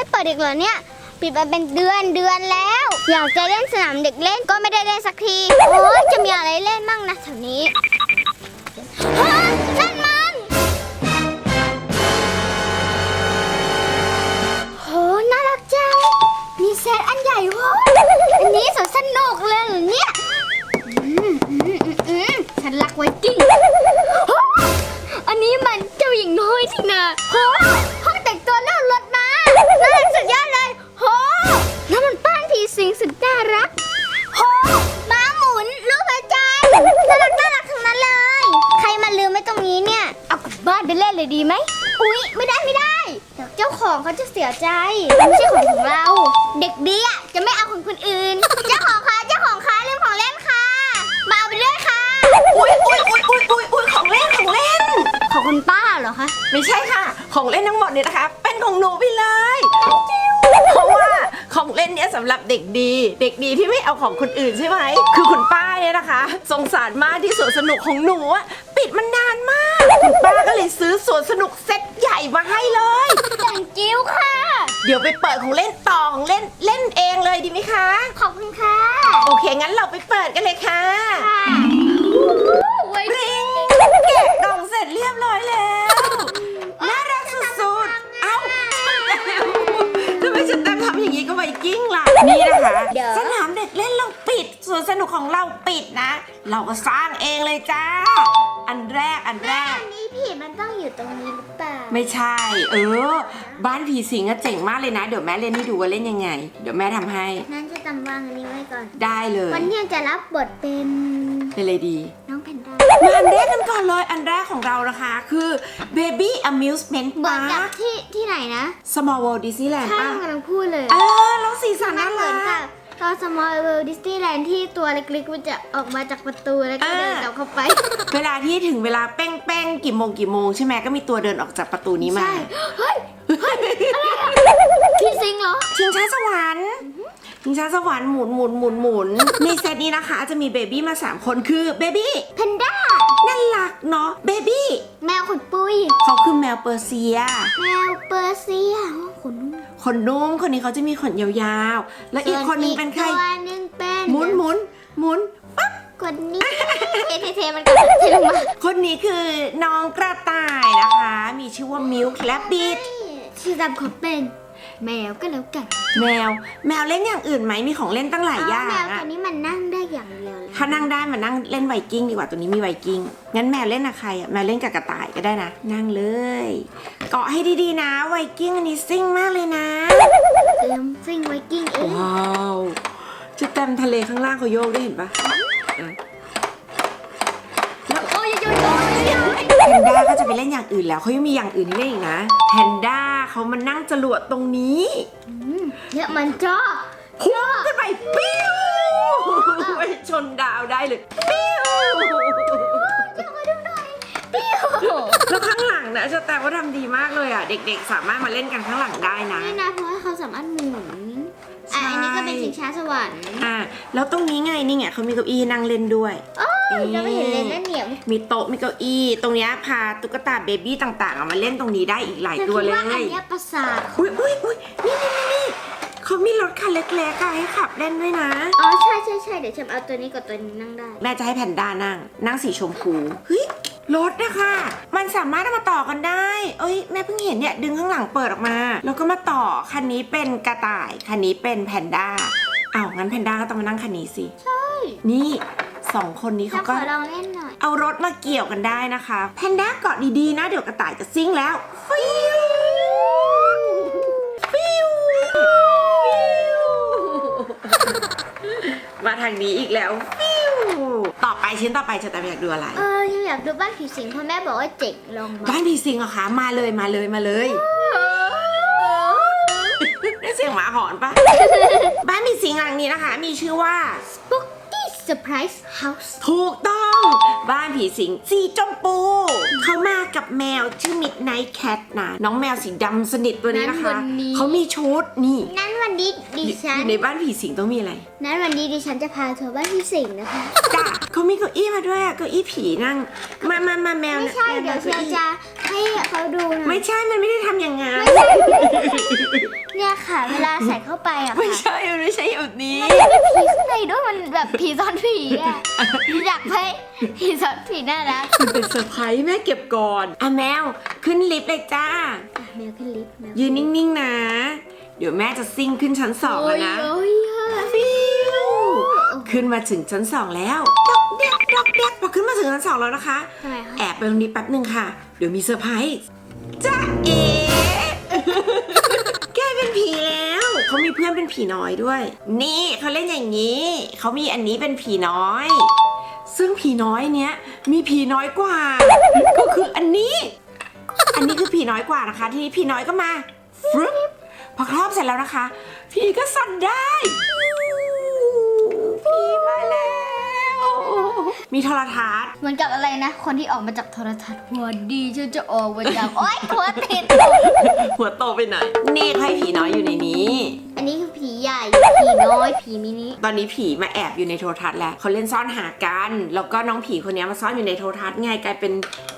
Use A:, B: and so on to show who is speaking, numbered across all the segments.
A: ไม่เปิดอีกเหรอเนี่ย ปิดมาเป็นเดือนเดือนแล้ว อยากจะเล่นสนามเด็กเล่นก็ไม่ได้เล่นสักที โอ้ยจะมีอะไรเล่นมั่งนะแถวนี้ฮะนั่นมันโหน่ารักจัง มีเซตอันใหญ่โว้ย อุ๊ย ไม่ได้ไม่ได้เดี๋ยวเจ้าของเขาจะเสียใจมันไม่ใช่ของของเรา เด็กดีอะจะไม่เอาของคนอื่น เจ้าของคะเจ้าของคะลืมของเล่นค่ะ มาเอาไปด้วยค่ะ
B: อุ้ยอุ้ยอุ้ยอุ้ยอุ้ยอุ้ยของเล่นของเล่น
A: ของคุณป้าเหรอคะ
B: ไม่ใช่ค่ะ ของเล่นทั้งหมดเนี่ยนะคะ เป็นของหนูไปเลย เพราะว่าของเล่นเนี้ยสำหรับเด็กดี เด็กดีที่ไม่เอาของคนอื่นใช่ไหม คือคุณป้าเนี่ยนะคะ สงสารมากที่สวนสนุกของหนูอะปิดมันนานมาก คุณป้าก็เลยซื้อสวนสนุกเซ็ตใหญ่มาให้เลย
A: แต่งจิ้วค่ะ
B: เดี๋ยวไปเปิดของเล่นต่อของเล่นเล่นเองเลยดีไหมคะ
A: ขอบคุณค่ะ
B: โอเค งั้นเราไปเปิดกันเลยค่ะ
A: ไว้
B: ปริงแกะกล่องเสร็จเรียบร้อยแล้วน่ารักสุดๆ เอ้าทำไมฉันตั้งทำอย่างนี้ก็ไวกิ้งล่ะ นี่นะคะสนามเด็กเล่นเราปิดสวนสนุกของเราปิดนะ เราก็สร้างเองเลยจ้า อันแรกอันแรก
A: อันนี้ผีมันต้องอยู่ตรงนี้หรือเปล่า
B: ไม่ใช่ เออ บ้านผีสิงอะเจ๋งมากเลยนะ เดี๋ยวแม่เล่นให้ดูว่าเล่นยังไง เดี๋ยวแม่ทำให้
A: นั่นจะจำวางอันนี้ไว้ก่อน
B: ได้เลย
A: วันนี้จะรับบทเป็น
B: เป็นเลยดี
A: น้องแพนด้า
B: มาอันแรกกันก่อนเลย อันแรกของเรานะคะ คือ Baby Amusement
A: เหมือนกับ
B: Park
A: ที่ที่ไหนนะ
B: Small World Disneyland
A: ใช่
B: ป่ะ
A: กำลังพูดเลย
B: เออแล้วสีสัน
A: มั
B: น่าน
A: เหมื
B: รั
A: อนกั
B: ก
A: บ ตอน Small World Disneyland ที่ตัวเล็กๆมันจะออกมาจากประตูแล้วก็
B: อ่า
A: เดินกลับเข้าไป
B: เวลาที่ถึงเวลาเป้งเป้งๆกี่โมงกี่โมงใช่ไหมก็มีตัวเดินออกจากประตูนี้มา
A: ใช่ เฮ้ย เฮ้ย อะไรอะพี่ซิงเหรอ
B: ชิงช้าสวรรค์ชิงช้าสวรรค์หมุนหมุนหมุนหมุนในเซตนี้นะคะ จะมีเบบี้มา 3 คนคือเบบี้
A: แพนด้า
B: น่ารักเนาะเบบี้
A: แมวขนปุย
B: เขาคือแมวเปอร์เซีย
A: แมวเปอร์เซียโอ้ขนนุ่ม
B: ขนนุ่มคนนี้เขาจะมีขนยาวๆ แล้วอีกคนนึงเป็นใคร
A: ส่วนอีกตัวหนึงเป็น
B: หมุนหมุนหมุน
A: คนนี้เทเทเทมันก็เทลงมา
B: คนนี้คือน้องกระต่ายนะคะ มีชื่อว่ามิลค์และบิด
A: ชื่อจำเขาเป็นแมวก็แล้วกัน
B: แมว แมวเล่นอย่างอื่นไหมมีของเล่นตั้งหลายอย่าง
A: แมวตั
B: อะ
A: วนี้มันนั่งได้อย่างเดียวเลย
B: ถ้านั่งได้มานั่งเล่นไวกิ้งดีกว่าตัวนี้มีไวกิ้งงั้นแมวเล่นกับใครอะแมวเล่นกับกระต่ายก็ได้นะ นั่งเลย เกาะให้ดีๆนะไวกิ้งอันนี้ซิ่งมากเลยนะ
A: เตรียมซิ่งไวกิ้งเอง
B: ว้าวจะเต็มทะเลข้างล่างเขาโยกได้เห็นปะเออแล้ว
A: โอ้ยโยยโยยโยย
B: แพนด้าก็จะไปเล่นอย่างอื่นแล้วเขายังมีอย่างอื่นให้เล่นอีกนะแพนด้าเขามานั่งจรวดตรงนี้
A: เนี่ยมันจ้อ
B: พุ่งขึ้นไปปิ้วไปชนดาวได้เลยปิ้ว ข้างหลังนะจะแต่ว่าทำดีมากเลยอะ เด็กๆ สามารถมาเล่นกันข้างหลังได้นะ
A: นี่นะเพราะว่าเขาสามารถหมุน
B: ใช่
A: อะอันนี้ก็เป็นชิงช้าสวรรค์
B: อ่าแล้วตรงนี้ไงนี่ไงเขามีเก้าอี้นั่งเล่นด้วย
A: โอ้ยยังไม่เห็นเลยนะเนี่ย
B: มีโต๊ะมีเก้าอี้ ตรงเนี้ยพาตุ๊กตาเบบี้ต่างๆเอามาเล่นตรงนี้ได้อีกหลาย
A: ฉัน
B: ตัว
A: คิด
B: เล
A: ว่าอัน
B: ย
A: เนี้ยประสาท
B: อุ้ยอุ้ยอุ้ยนี่นี่นี่นี่เขามีรถคันเล็กๆอะให้ขับเล่นด้วยนะ
A: อ๋อใช่ใช่ใช่เดี๋ยวฉันเอาตัวนี้กับตัวนี้นั่งได้
B: แม่จะให้แพนด้านั่ง นั่งสีชมพูเฮ้ย รถนะคะ มันสามารถเอามาต่อกันได้ เอ้ยแม่เพิ่งเห็นเนี่ยดึงข้างหลังเปิดออกมา แล้วก็มาต่อคันนี้เป็นกระต่าย คันนี้เป็นแพนด้าอ้าวงั้นแพนด้าก็ต้องมานั่งคันนี้สิ
A: ใช่
B: นี่สองคนนี้
A: ฉั
B: เขา
A: นข
B: ก็
A: อลองเล่นหน่อย
B: เอารถมาเกี่ยวกันได้นะคะแพนด้าเกาะดีๆนะ เดี๋ยวกระต่ายจะซิ่งแล้วฟิวฟิวมาทางนี้อีกแล้วฟิวต่อไปชิ้นต่อไปจะแต่อยากดูอะไร
A: เออยัง อยากดูบ้านผีสิงเพราะแม่บอกว่าเจ๋งลองมา
B: บ้านผีสิงเหรอคะมาเลยมาเลยมาเลยได้เสียงหมาหอนปะบ้านผีสิงหลังนี้นะคะ มีชื่อว่า
A: Spooky Surprise House
B: ถูกต้องบ้านผีสิงสีจมพูเขามากับแมวชื่อ Midnight Cat นะน้องแมวสีดำสนิทตัวนี้นะคะ
A: นั้นวันนี้
B: เขามีชุดนี่
A: นั้นวันนี้ดิ
B: อยู่
A: ฉั
B: อนยู่ในบ้านผีสิงต้องมีอะไร
A: นั้นวันนี้ดิฉันจะพาทัวร์บ้านผีสิงนะคะ
B: จ้ะเขามีเก้าอี้มาด้วยอะเก้าอี้ผีนั่ง มามามาแมว
A: ไม่ใช่
B: แม
A: เดี๋ยว
B: ก้า
A: ฉัน
B: อี้
A: จะให้เขาดูนะ
B: ไม่ใช่มันไม่ได้ทำอย่างงั้น
A: น เนี่ยค่ะ เวลาใส่เข้าไปอะ
B: ไม่
A: ค่ะ
B: ใช่มันไม่ใช่แบบนี้
A: ผีข้างในด้วยมันแบบผีซ้อนผีอะอยากให้ผีซ้อนผีน่ารัก
B: มันเป็นเซอร์ไพรส์แม่เก็บก่อนอะแมว ขึ้นลิฟต์เลยจ้า
A: อะแมวขึ้นลิฟต์แมว
B: ยืนนิ่งๆนะ เดี๋ยวแม่จะซิ่งขึ้นชั้นสองแล้วนะ
A: โอ้ยโอ้ย
B: ฟิวขึ้นมาถึงชั้นสองแล้วดอกเด็กดอกเด็กพอขึ้นมาถึงชั้นสองแล้วนะคะ
A: ทำไมคะ
B: แอบไปตรงนี้แป๊บหนึ่งค่ะ เดี๋ยวมีเซอร์ไพรส์จ้าเอ๋แกเป็น ผีแล้ว เขามีเพื่อนเป็นผีน้อยด้วย นี่เขาเล่นอย่างนี้ เขามีอันนี้เป็นผีน้อย ซึ่งผีน้อยเนี้ยมีผีน้อยกว่า ก็คืออันนี้ อันนี้คือผีน้อยกว่านะคะ ทีนี้ผีน้อยก็มาฟรึบพอครอบเสร็จแล้วนะคะ ผีก็สั่นได้ ผีมาแล้ว มีโทรทัศน์
A: เหมือนกับอะไรนะ คนที่ออกมาจากโทรทัศน์หัวดีฉันจะออกมาจากโอ๊ยหัวติด
B: หัวโตไปไหนนี่เขาให้ผีน้อยอยู่ในนี้
A: อันนี้คือผีใหญ่ ผีน้อย ผีมินิ
B: ตอนนี้ผีมาแอบอยู่ในโทรทัศน์แล้วเขาเล่นซ่อนหากัน แล้วก็น้องผีคนนี้มาซ่อนอยู่ในโทรทัศน์ไงกลายเป็น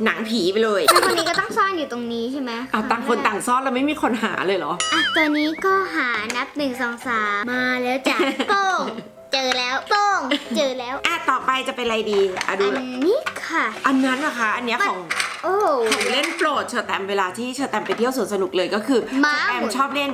B: หนังผีไปเลย
A: แล้วคนนี้ก็ต้องซ่อนอยู่ตรงนี้ใช่ไหม
B: เอาต่างคนต่างซ่อนแล้วไม่มีคนหาเลยเหรอ
A: อะตัวนี้ก็หานับหนึ่งสองสามมาแล้วจ้ะโแล้ว
B: อะต่อไปจะเป็นอะไรดีอะดู
A: อันนี้ค่ะ
B: อันนั้นนะคะอันเนี้ยของ
A: โอ้
B: ของเล่นโปรดเชอร์แตมเวลาที่เชอร์แตมไปเที่ยวสวนสนุกเลยก็คือ
A: ม้า
B: เชอร์แต
A: หมุ
B: ม
A: น
B: ชอบเล่น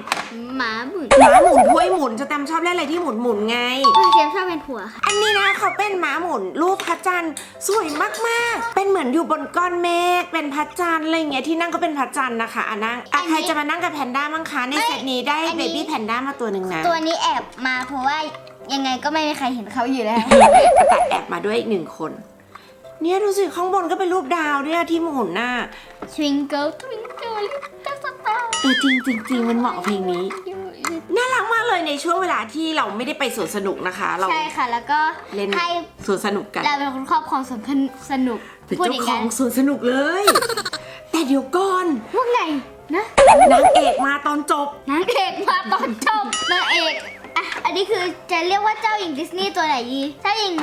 A: หมาหมุน
B: ม้าหมุนถ้วยหมุนเชอร์แตมชอบเล่นอะไรที่หมุนหมุนๆไง
A: เออเจมส์ชอบเป็นผัวค่ะ
B: อันนี้นะเขาเป็นม้าหมุนรูปพระจันทร์สวยมากๆ เป็นเหมือนอยู่บนก้อนเมฆเป็นพระจันทร์อะไรอย่างเงี้ยที่นั่งก็เป็นพระจันทร์นะคะอะนั่งอะใครจะมานั่งกับแพนด้ามั้งคะในเซตนี้ได้
A: อัน
B: เบ
A: นี้
B: บี้แพนด้ามาตัวหนึ่งนะ
A: ตัวนี้แอบมาเพราะว่า ยังไงก็ไม่มีใครเห็นเขาอยู่แล้ว
B: แต่แอบมาด้วยอีกหนึ่งคน เนี่ยดูสิข้างบนก็เป็นรูปดาวด้วยอะที่หมุนน่ะ
A: Twinkle Twinkle Little Star
B: เออจริงจริงจริงมันเหมาะกับเพลงนี้ น่ารักมากเลยในช่วงเวลาที่เราไม่ได้ไปสวนสนุกนะคะ เรา
A: ใช่ค่ะ แล้วก็
B: เล่น
A: ให้
B: สวนสนุกกัน
A: เราเป็นคนครอบครองสวนสนุก
B: เป็น
A: พูด
B: เจ้า
A: อย่าง
B: ขอ
A: นั้
B: ง
A: น
B: สวนสนุกเลย แต่เดี๋ยวก่อน
A: ว่าไงนะ
B: นางเอกมาตอนจบ
A: นางเอกมาตอนจบนางเอก อะ อันนี้คือจะเรียกว่าเจ้าหญิงดิสนีย์ตัวไหนดีเจ้าหญิง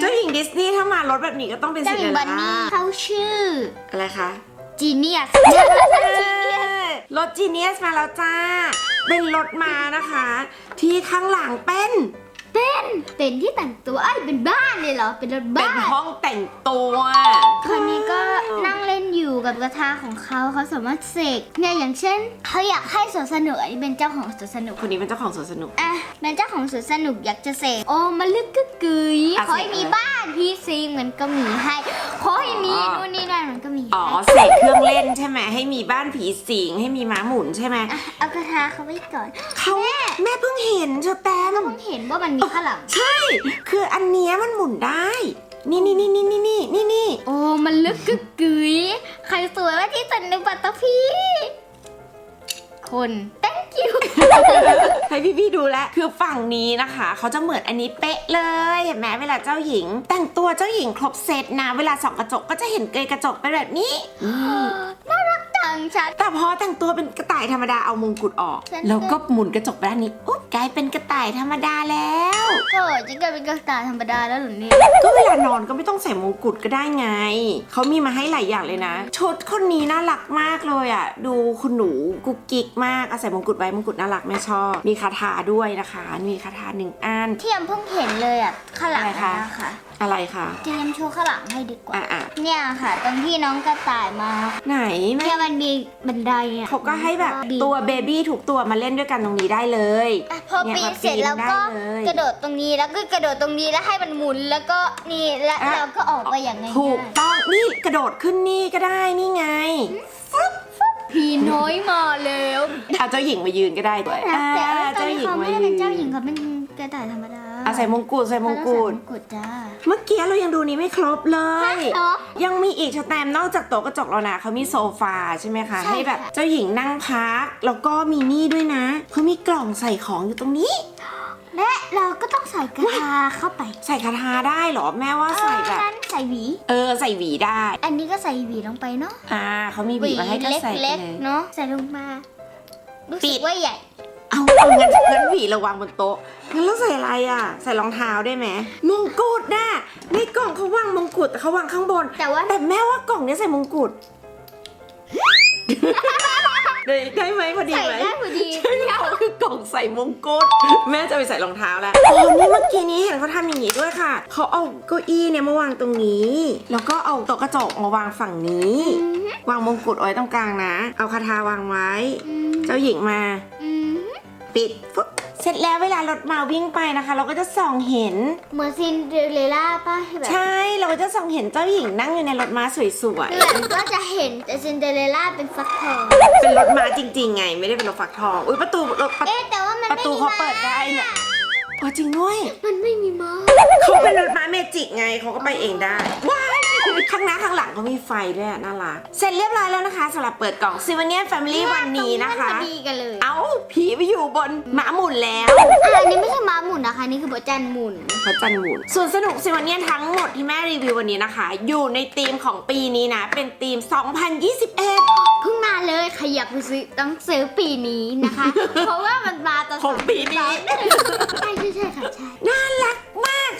B: เจ้าหญิงดิสนีย์ถ้ามารถแบบนี้ก็ต้องเป็น
A: เจ้า
B: ซิน
A: ห
B: เด
A: ญิ
B: องเร
A: บันนี่
B: ล่า
A: เขาชื่อ
B: อะไรคะ
A: จีเนียส
B: รถจีเนียสมาแล้วจ้า เป็นรถมานะคะ ที่ข้างหลังเป็น
A: เป็นเป็นที่แต่งตัวไอ้ยเป็นบ้านเลยเหรอ เป็นรถ
B: เป็น
A: บ้าน
B: ห้องแต่งตัว
A: คนนี้ก็นั่งเล่นอยู่กับกระทาของเขาเขาสามารถเสกเนี่ยอย่างเช่นเขาอยากให้สวนสนุกอันนี้เป็นเจ้าของสวนสนุก
B: คนนี้เป็นเจ้าของสวนสนุก
A: อะเป็นเจ้าของสวนสนุกอยากจะเสกโอ้มาลึกกึกกึย
B: อะ
A: ขอให้
B: เสก
A: มี
B: อะไร
A: บ้าน พี่ซิงมันก็มีให้ขอให้มี
B: อ๋อ
A: นู่นนี่นั่นมันก็มี
B: อ๋อ
A: ให้
B: เสกเครื่องเล่นใช่ไหมให้มีบ้านผีสิงให้มีม้าหมุนใช่ไหม
A: อะเอากระทาเขาไว้ก่อน
B: เขาแม่เพิ่งเห็นเชอแตม
A: ก็เพิ่งเห็นว่ามันมีข้างหลัง
B: ใช่ คืออันเนี้ยมันหมุนได้ นี่นี่นี่นี่นี่นี่นี่นี่
A: โอ้มันลึกกึกกึยใครสวยว่าที่สุดในปัตตภีคน thank you
B: ให้พี่พี่ๆดูแลวคือฝั่งนี้นะคะเขาจะเหมือนอันนี้เป๊ะเลยเห็นไหมเวลาเจ้าหญิง แต่งตัวเจ้าหญิงครบเซตนะ เวลาส่องกระจกก็จะเห็นเกยกระจกเป็นแบบนี้
A: น่า รักจังชัด
B: แต่พอแต่งตัวเป็นกระต่ายธรรมดาเอามงกุฎออก
A: ฉัน
B: แล้วก็หมุนกระจกไปด้านนี้อุ๊ยกลายเป็นกระต่ายธรรมดาแล้ว
A: โถ่จะกลายเป็นกระต่ายธรรมดาแล้วเหรอเนี่ย
B: ก็เวลานอนก็ไม่ต้องใส่มงกุฎก็ได้ไง เขามีมาให้หลายอย่างเลยนะ ชุดคนนี้น่ารักมากเลยอะ ดูคุณหนูกุ๊กกิ๊กมากเอาใส่มงกุฎไว้มงกุฎน่ารักแม่ชอบ มีคาถาด้วยนะคะ มีคาถาหนึ่งอัน
A: ที่ยมเพิ่งเห็นเลยอะข้างหลัง
B: อะไรคะ
A: นะคะ
B: อะไรคะ
A: เตรียมโชว์ข้างหลังให้ดีกว่า
B: อะอะ
A: เนี่ยค่ะ ตรงที่น้องกระต่ายมา
B: ไหนแม่
A: เนี่ยมันมีบันไดอะ
B: เขาก็ให้แบบตัวเบบี้ถูกตัวมาเล่นด้วยกันตรงนี้ได้เลย
A: อะพอ
B: เนี่ย
A: ปีน
B: มา
A: เสร็จแล้วก็
B: ได้เลย
A: กระโดดตรงนี้แล้วก็กระโดดตรงนี้แล้วให้มันหมุนแล้วก็นี่แล้ว
B: อะ
A: เราก็ออกไปอย่างง่ายๆ
B: ถูกต้องนี่กระโดดขึ้นนี่ก็ได้นี่ไง
A: ผีน้อยมาแล้ว
B: เอาเจ้าหญิงมายืนก็ได้ด้วย
A: แต่
B: อ่า
A: ตอนนี้เขาไม่ได้เป็นเจ้าหญิงเขาเป็นกระต่ายธรรมดา
B: เอาใส่มงกุฎใส่มงกุฎ
A: มงกุฎจ้า
B: เมื่อกี้เรายังดูนี้ไม่ครบเลย
A: เหรอ
B: ยังมีอีกสแตมป์นอกจากโต๊ะกระจกแล้วนะเขามีโซฟาใช่ไหมคะ
A: ใช่
B: ให้แบบ
A: ค่ะ
B: เจ้าหญิงนั่งพัก แล้วก็มีนี่ด้วยนะเขามีกล่องใส่ของอยู่ตรงนี้
A: และเราก็ต้องใส่กระทาเข้าไป
B: ใส่คาถาได้เหรอแม่ว่าใส่แบบ
A: เออนั้นใส่หวี
B: เออใส่หวีได้
A: อันนี้ก็ใส่หวีลงไปเนาะ
B: อ่าเขามีหวีมาให้ก็ใส่ไป
A: เล็ก
B: เลย
A: ๆเนาะใส่ลงมารู้
B: ปิ
A: สึ
B: ด
A: กว่าใหญ่
B: เอาเอางั้นงั้นหวีระวางบนโต๊ะงั้นเราใส่อะไรอะ ใส่รองเท้าได้ไหมมงกุฎน่ะในกล่องเขาวางมงกุฎแต่เขาวางข้างบน
A: แต่ว่า
B: แต่แม่ว่ากล่องเนี้ยใส่มงกุฎได้ได้ไหมพอดี
A: ใส่
B: ไหม
A: ได้พอดี
B: ใช่ค่ะคือกล่องใส่มงกุฎแม่จะไปใส่รองเท้าแล้วอ๋อนี่เมื่อกี้นี้เห็นเขาทำอย่างนี้ด้วยค่ะเขาเอาเก้าอี้เนี่ยมาวางตรงนี้ แล้วก็เอาโต๊ะกระจกมาวางฝั่งนี้ วางมงกุฎไว้ตรงกลางนะ เอาคาถาวางไว้
A: อืม
B: เจ้าหญิงมา
A: อืม
B: ปิดฟุ๊บเสร็จแล้วเวลารถมาวิ่งไปนะคะ เราก็จะส่องเห็น
A: เหมือนซินเดอเรลล่าป่ะแบบ
B: ใช่เราก็จะส่องเห็นเจ้าหญิงนั่งอยู่ในรถม้าสวย
A: เหมือนก็จะเห็นแต่ซินเดอเรลล่าเป็นฟักทอง
B: ๆ เป็นรถม้าจริง ๆ ไง ไม่ได้เป็นรถฝักทอง อุ้ยประตูรถประ
A: เอ๊ะแต่ว่ามัน
B: ประ
A: ไม่
B: ตู
A: มี
B: เขาเปิดได้เนี่ย อ๋อจริงด้วย
A: มันไม่มีม้า
B: เขาเป็นรถม้าเมจิกไงเขาก็ไปเองได้ ว้าย ข้างหน้าข้างหลังเขามีไฟด้วยอะน่ารักเสร็จเรียบร้อยแล้วนะคะสำหรับเปิดกล่องซิวเนียนแฟมิลี่วันนี้นะคะ
A: ตรงมัพอดีกันเลย
B: เอ้าผีไปอยู่บนหมาหมุนแล้ว
A: อะอันนี้ไม่ใช่ม้าหมุนนะคะนี่คือโบจันหมุน
B: พระจันทร์หมุนส่วนสนุกซิวเนียนทั้งหมดที่แม่รีวิววันนี้นะคะ อยู่ในธีมของปีนี้นะ เป็นธีม 2021
A: เพิ่งมาเลยใครอยากไปซื้อต้องซื้อปีนี้นะคะ เพราะว่ามันมาตอน
B: ของปีนี้
A: ใช่ใช่ใช่ค่ะใช่
B: น่ารักมาก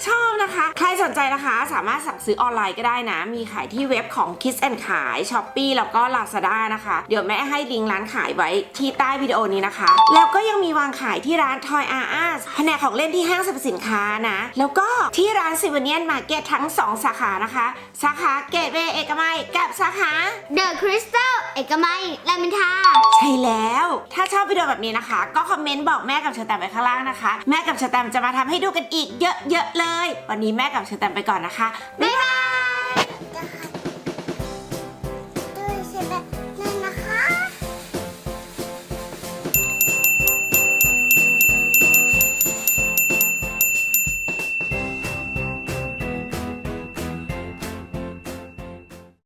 B: ชอบนะคะ ใครสนใจนะคะ สามารถสั่งซื้อออนไลน์ก็ได้นะ มีขายที่เว็บของ Kiss and ขาย s h อ p e e แล้วก็ Lazada นะคะ เดี๋ยวแม่ให้ลิงก์ร้านขายไว้ที่ใต้วิดีโอนี้นะคะ แล้วก็ยังมีวางขายที่ร้าน Toy R Us แผนกของเล่นที่ห้างสรรพสินค้านะ แล้วก็ที่ร้านซิวเนียนมาร์เก็ตทั้ง 2 สาขานะคะ สาขาเกตเวย์เอกมัยกับสาขา
A: เดอะคริสตัลเอกมัยรามอินทรา
B: ใช่แล้ว ถ้าชอบวิดีโอแบบนี้นะคะ ก็คอมเมนต์บอกแม่กับเชอแตมไว้ข้างล่างนะคะ แม่กับเชอแตมจะมาทำให้ดูกันอีกเยอะๆเลย วันนี้แม่กับเชอแตมไปก่อนนะคะ บ๊ายบาย